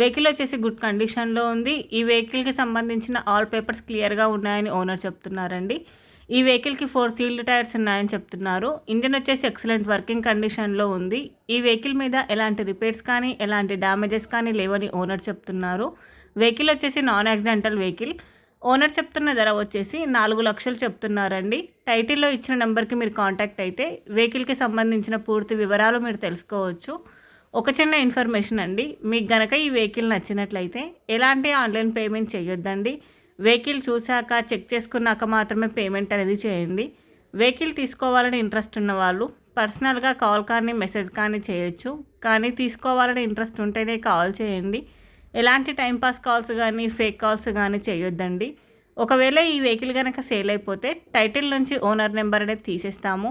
Vehicle వచ్చేసి good కండిషన్లో ఉంది. ఈ వెహికల్కి సంబంధించిన ఆల్ పేపర్స్ క్లియర్గా ఉన్నాయని ఓనర్ చెప్తున్నారండి. ఈ వెహికల్కి ఫోర్ సీల్డ్ టైర్స్ ఉన్నాయని చెప్తున్నారు. ఇంజిన్ వచ్చేసి ఎక్సలెంట్ వర్కింగ్ కండిషన్లో ఉంది. ఈ వెహికల్ మీద ఎలాంటి రిపేర్స్ కానీ ఎలాంటి డ్యామేజెస్ కానీ లేవని ఓనర్ చెప్తున్నారు. వెహికల్ వచ్చేసి నాన్ యాక్సిడెంటల్ వెహికల్. ఓనర్ చెప్తున్న ధర వచ్చేసి నాలుగు లక్షలు చెప్తున్నారండి. టైటిల్లో ఇచ్చిన నెంబర్కి మీరు కాంటాక్ట్ అయితే వెహికల్కి సంబంధించిన పూర్తి వివరాలు మీరు తెలుసుకోవచ్చు. ఒక చిన్న ఇన్ఫర్మేషన్ అండి. మీకు గనక ఈ వెహికల్ నచ్చినట్లయితే ఎలాంటి ఆన్లైన్ పేమెంట్ చేయొద్దండి. వెహికల్ చూశాక చెక్ చేసుకున్నాక మాత్రమే పేమెంట్ అనేది చేయండి. వెహికల్ తీసుకోవాలని ఇంట్రెస్ట్ ఉన్న వాళ్ళు పర్సనల్గా కాల్ కానీ మెసేజ్ కానీ చేయొచ్చు. కానీ తీసుకోవాలని ఇంట్రెస్ట్ ఉంటేనే కాల్ చేయండి. ఎలాంటి టైంపాస్ కాల్స్ కానీ ఫేక్ కాల్స్ కానీ చేయొద్దండి. ఒకవేళ ఈ వెహికల్ కనుక సేల్ అయిపోతే టైటిల్ నుంచి ఓనర్ నెంబర్ అనేది తీసేస్తాము.